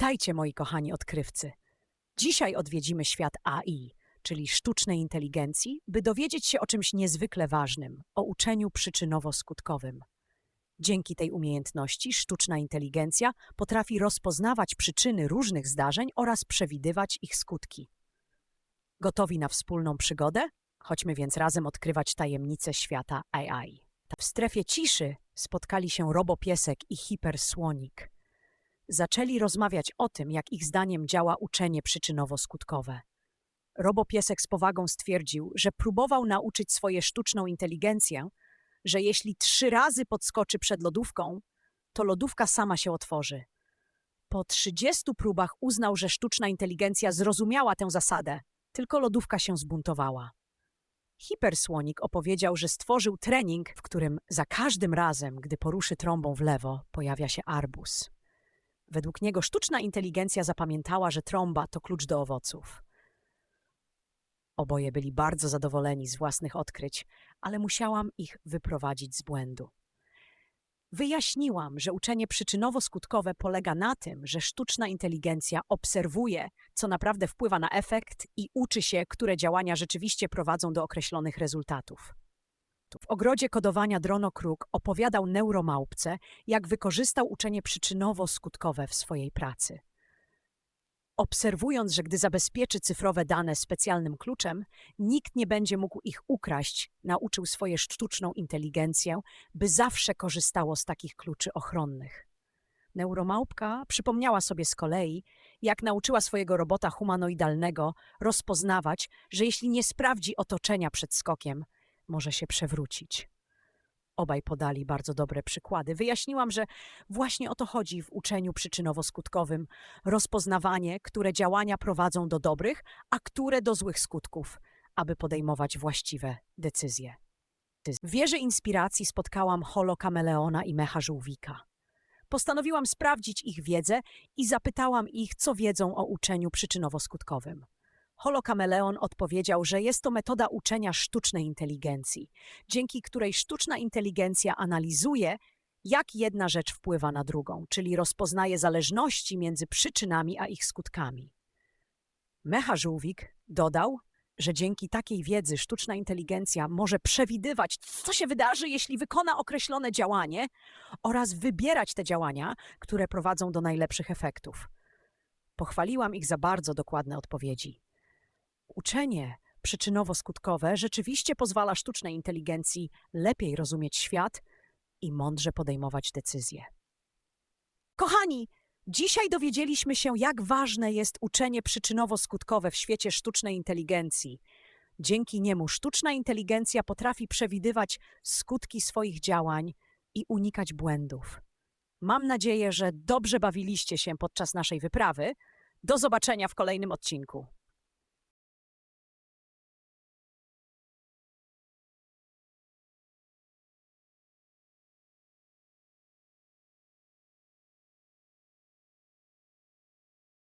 Witajcie, moi kochani odkrywcy. Dzisiaj odwiedzimy świat AI, czyli sztucznej inteligencji, by dowiedzieć się o czymś niezwykle ważnym o uczeniu przyczynowo-skutkowym. Dzięki tej umiejętności sztuczna inteligencja potrafi rozpoznawać przyczyny różnych zdarzeń oraz przewidywać ich skutki. Gotowi na wspólną przygodę? Chodźmy więc razem odkrywać tajemnice świata AI. W strefie ciszy spotkali się robopiesek i hipersłonik. Zaczęli rozmawiać o tym, jak ich zdaniem działa uczenie przyczynowo-skutkowe. Robopiesek z powagą stwierdził, że próbował nauczyć swoje sztuczną inteligencję, że jeśli trzy razy podskoczy przed lodówką, to lodówka sama się otworzy. Po 30 próbach uznał, że sztuczna inteligencja zrozumiała tę zasadę, tylko lodówka się zbuntowała. Hipersłonik opowiedział, że stworzył trening, w którym za każdym razem, gdy poruszy trąbą w lewo, pojawia się arbus. Według niego sztuczna inteligencja zapamiętała, że trąba to klucz do owoców. Oboje byli bardzo zadowoleni z własnych odkryć, ale musiałam ich wyprowadzić z błędu. Wyjaśniłam, że uczenie przyczynowo-skutkowe polega na tym, że sztuczna inteligencja obserwuje, co naprawdę wpływa na efekt i uczy się, które działania rzeczywiście prowadzą do określonych rezultatów. W ogrodzie kodowania Dronokruk opowiadał neuromałpce, jak wykorzystał uczenie przyczynowo-skutkowe w swojej pracy. Obserwując, że gdy zabezpieczy cyfrowe dane specjalnym kluczem, nikt nie będzie mógł ich ukraść, nauczył swoje sztuczną inteligencję, by zawsze korzystało z takich kluczy ochronnych. Neuromałpka przypomniała sobie z kolei, jak nauczyła swojego robota humanoidalnego rozpoznawać, że jeśli nie sprawdzi otoczenia przed skokiem, może się przewrócić. Obaj podali bardzo dobre przykłady. Wyjaśniłam, że właśnie o to chodzi w uczeniu przyczynowo-skutkowym rozpoznawanie, które działania prowadzą do dobrych, a które do złych skutków, aby podejmować właściwe decyzje. W wieży inspiracji spotkałam holokameleona i mecha żółwika. Postanowiłam sprawdzić ich wiedzę i zapytałam ich, co wiedzą o uczeniu przyczynowo-skutkowym. Holokameleon odpowiedział, że jest to metoda uczenia sztucznej inteligencji, dzięki której sztuczna inteligencja analizuje, jak jedna rzecz wpływa na drugą, czyli rozpoznaje zależności między przyczynami a ich skutkami. Mecha Żółwik dodał, że dzięki takiej wiedzy sztuczna inteligencja może przewidywać, co się wydarzy, jeśli wykona określone działanie oraz wybierać te działania, które prowadzą do najlepszych efektów. Pochwaliłam ich za bardzo dokładne odpowiedzi. Uczenie przyczynowo-skutkowe rzeczywiście pozwala sztucznej inteligencji lepiej rozumieć świat i mądrze podejmować decyzje. Kochani, dzisiaj dowiedzieliśmy się, jak ważne jest uczenie przyczynowo-skutkowe w świecie sztucznej inteligencji. Dzięki niemu sztuczna inteligencja potrafi przewidywać skutki swoich działań i unikać błędów. Mam nadzieję, że dobrze bawiliście się podczas naszej wyprawy. Do zobaczenia w kolejnym odcinku.